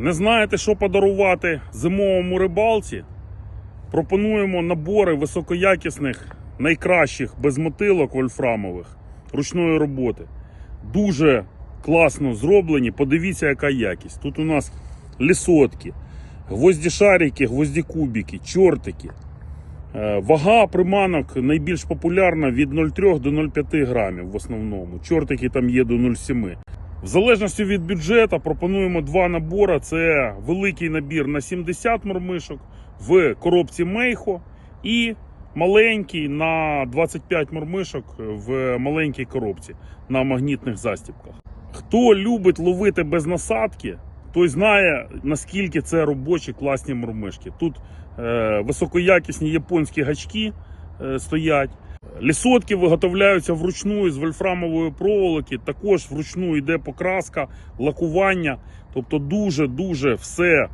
Не знаєте, що подарувати зимовому рибалці? Пропонуємо набори високоякісних, найкращих безмотилок вольфрамових ручної роботи. Дуже класно зроблені. Подивіться, яка якість. Тут у нас лісотки, гвоздішарики, гвоздікубики, чортики. Е, Вага приманок найбільш популярна від 0,3 до 0,5 грамів в основному. Чортики там є до 0,7. В залежності від бюджету пропонуємо два набори. Це великий набір на 70 мормишок в коробці Мейхо і маленький на 25 мормишок в маленькій коробці на магнітних застібках. Хто любить ловити без насадки, той знає наскільки це робочі класні мормишки. Тут е, високоякісні японські гачки е, стоять. Лісотки виготовляються вручну з вольфрамової проволоки. Також вручну йде покраска, лакування. Тобто дуже-дуже все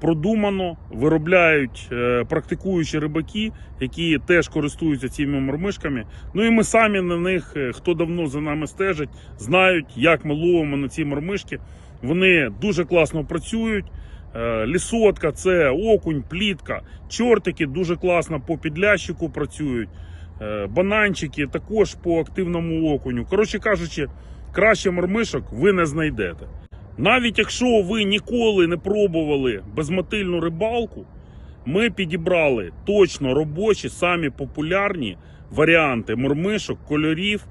продумано. Виробляють е, практикуючі рибаки, які теж користуються цими мормишками. Ну і ми самі на них, е, хто давно за нами стежить, знають, як ми ловимо на ці мормишки. Вони дуже класно працюють. Е, Лісотка це окунь, плітка, чортики дуже класно по підлящику працюють. Е, Бананчики також по активному окуню. Коротше кажучи, краще мормишок ви не знайдете. Навіть якщо ви ніколи не пробували безмотильну рибалку, ми підібрали точно робочі, самі популярні варіанти мормишок, кольорів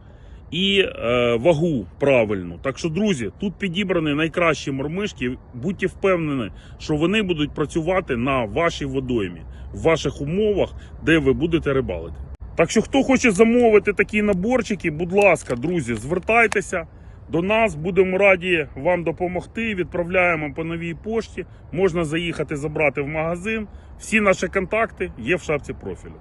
і е, вагу правильну. Так що, друзі, тут підібрані найкращі мормишки. Будьте впевнені, що вони будуть працювати на вашій водоймі, в ваших умовах, де ви будете рибалити. Так що, хто хоче замовити такі наборчики, будь ласка, друзі, звертайтеся до нас, будемо раді вам допомогти. Відправляємо по новій пошті. Можна заїхати забрати в магазин. Всі наші контакти є в шапці профілю.